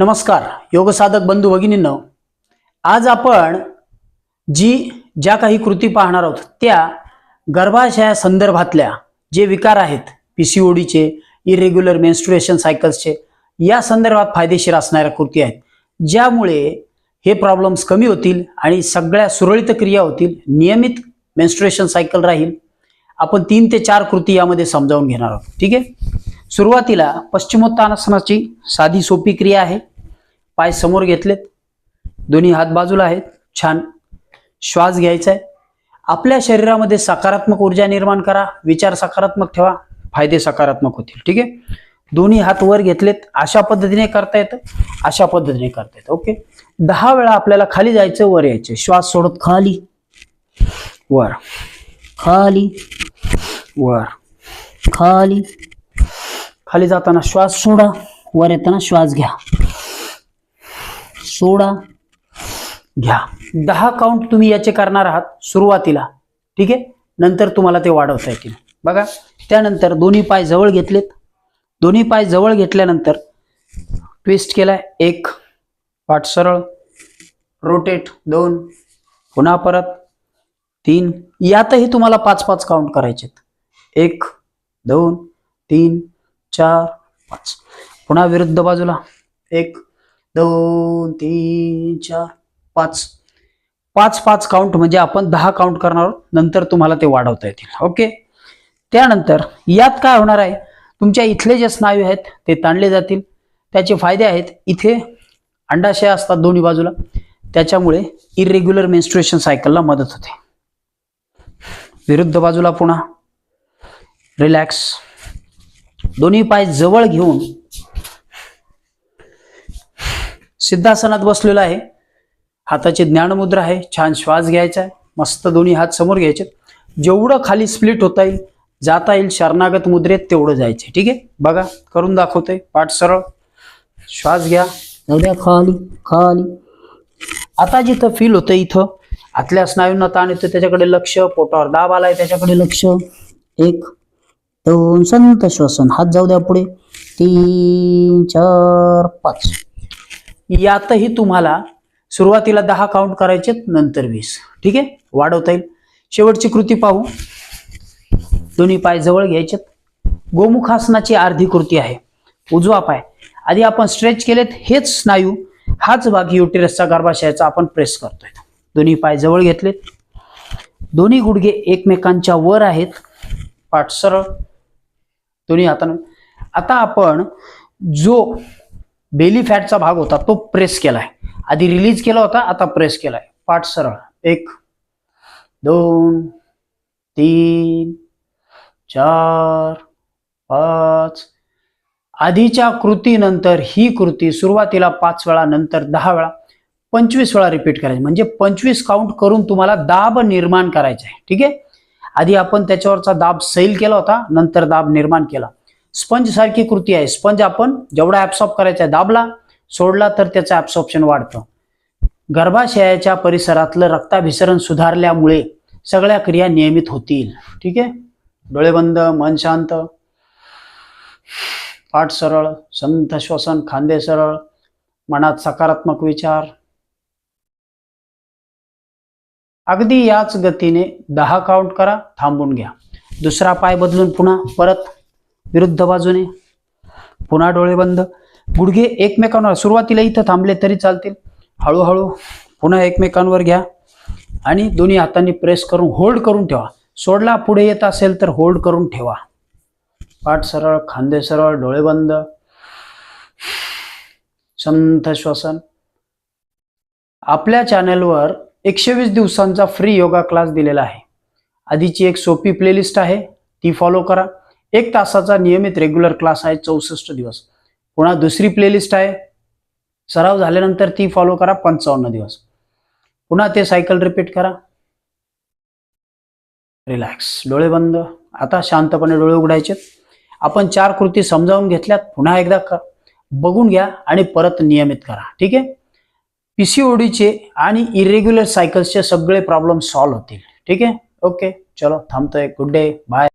नमस्कार योगसाधक बंधू भगिनींनो. आज आपण जी ज्या काही कृती पाहणार आहोत त्या गर्भाशया संदर्भातल्या जे विकार आहेत पी सी ओडीचे इरेग्युलर मेन्स्ट्रुएशन सायकल्सचे या संदर्भात फायदेशीर असणाऱ्या कृती आहेत. ज्यामुळे हे प्रॉब्लेम्स कमी होतील आणि सगळ्या सुरळीत क्रिया होतील नियमित मेन्स्ट्रुएशन सायकल राहील. आपण तीन ते चार कृती यामध्ये समजावून घेणार आहोत. ठीक आहे? सुरुवातीला पश्चिमोत्तानासनाची साधी सोपी क्रिया आहे. पाय समोर घेतलेत. दोन्ही हात बाजूला आहेत. छान श्वास घ्यायचा आहे आपल्या शरीरामध्ये सकारात्मक ऊर्जा निर्माण करा. विचार सकारात्मक ठेवा. फायदे सकारात्मक होतील. ठीक आहे? दोन्ही हात वर घेतलेत. अशा पद्धतीने करता येतं. अशा पद्धतीने करता येतं. ओके? दहा वेळा आपल्याला खाली जायचं वर यायचं. श्वास सोडत खाली. वर. खाली. वर. खाली. खाली जाताना श्वास सोडा. वर येताना श्वास घ्या. सोडा. घ्या. दहा काउंट तुम्ही याचे करणार आहात सुरुवातीला. ठीक आहे? नंतर तुम्हाला ते वाढवता येतील. बघा. त्यानंतर दोन्ही पाय जवळ घेतलेत. दोन्ही पाय जवळ घेतल्यानंतर ट्विस्ट केलाय. एक पाठ सरळ. रोटेट दोन. पुन्हा परत. तीन. यातही तुम्हाला पाच पाच काउंट करायचेत एक दोन तीन चार पाच. पुन्हा विरुद्ध बाजूला. एक दोन तीन चार पाच. पाच पाच काउंट म्हणजे आपण दहा काउंट करणार आहोत. नंतर तुम्हाला ते वाढवता येतील. ओके त्यानंतर यात काय होणार आहे? तुमच्या इथले जे स्नायू आहेत ते ताणले जातील. त्याचे फायदे आहेत इथे अंडाशय असतात दोन्ही बाजूला. त्याच्यामुळे इरेग्युलर मेन्स्ट्रुएशन सायकलला मदत होते. विरुद्ध बाजूला पुन्हा. रिलॅक्स दोन्ही पाय जवळ घेऊन सिद्धासनात बसलेला आहे. हाताची ज्ञानमुद्रा आहे. छान श्वास घ्यायचा आहे. मस्त दोन्ही हात समोर घ्यायचे जेवढं खाली स्प्लिट होता येईल जाता येईल शरणागत मुद्रेत तेवढं जायचे. ठीक आहे? बघा करून दाखवतोय. पाठ सरळ. श्वास घ्या. एवढ्या द्या खाली खाली. आता जिथं फील होतं इथं आतल्या स्नायूंना ताण येतो त्याच्याकडे लक्ष. पोटावर दाब आलाय त्याच्याकडे लक्ष. एक दोन संत श्वसन. हात जाऊ द्या पुढे. तीन चार पाच. यातही तुम्हाला सुरुवातीला दहा काउंट करायचे नंतर वीस. ठीक आहे? वाढवता येईल. शेवटची कृती पाहू. दोन्ही पाय जवळ घ्यायचेत. गोमुखासनाची अर्धी कृती आहे. उजवा पाय. आधी आपण स्ट्रेच केलेत हेच स्नायू हाच भाग युटेरसचा गर्भाशयाचा आपण प्रेस करतोय. दोन्ही पाय जवळ घेतलेत. दोन्ही गुडघे एकमेकांच्या वर आहेत. पाठ सरळ. दोन्ही हाताने. आता आपण जो बेली फॅटचा भाग होता तो प्रेस केलाय. आधी रिलीज केला होता आता प्रेस केलाय. पाठ सरळ. एक दोन तीन चार पाच. आधीच्या कृतीनंतर ही कृती सुरुवातीला पाच वेळा नंतर दहा वेळा पंचवीस वेळा रिपीट करायची. म्हणजे पंचवीस काउंट करून तुम्हाला दाब निर्माण करायचा आहे. ठीक आहे? आधी आपण त्याच्यावरचा दाब सैल केला होता नंतर दाब निर्माण केला. स्पंज सारखी कृती आहे. स्पंज आपण जेवढा ऍब्सॉर्ब करायचा आहे दाबला सोडला तर त्याचं ऍब्सॉर्प्शन वाढतं. गर्भाशयाच्या परिसरातलं रक्ताभिसरण सुधारल्यामुळे सगळ्या क्रिया नियमित होतील. ठीक आहे? डोळे बंद मन शांत पाठ सरळ संत श्वसन खांदे सरळ मनात सकारात्मक विचार. अगदी याच गतीने दहा काउंट करा थांबून घ्या. दुसरा पाय बदलून पुन्हा परत विरुद्ध बाजूने. पुन्हा डोळे बंद. गुडघे एकमेकांवर सुरुवातीला इथं थांबले तरी चालतील. हळूहळू पुन्हा एकमेकांवर घ्या. आणि दोन्ही हातांनी प्रेस करून होल्ड करून ठेवा. सोडला पुढे येत असेल तर होल्ड करून ठेवा. पाठ सरळ खांदे सरळ डोळे बंद. संथ श्वसन. आपल्या चॅनलवर एकशे वीस दिवसांचा फ्री योगा क्लास दिलेला आहे. आधीची एक सोपी प्लेलिस्ट आहे ती फॉलो करा. एक तासाचा नियमित रेग्युलर क्लास आहे चौसष्ट दिवस. पुन्हा दुसरी प्लेलिस्ट आहे. सराव झाल्यानंतर ती फॉलो करा पंचावन्न दिवस. पुन्हा ते सायकल रिपीट करा. रिलॅक्स डोळे बंद. आता शांतपणे डोळे उघडायचे. आपण चार कृती समजावून घेतल्यात. पुन्हा एकदा बघून घ्या आणि परत नियमित करा. ठीक आहे? पीसीओडीचे आणि इरेग्युलर सायकल्सचे सगळे प्रॉब्लेम सॉल्व्ह होतील. ठीक आहे? ओके चलो थांबतोय. Good day bye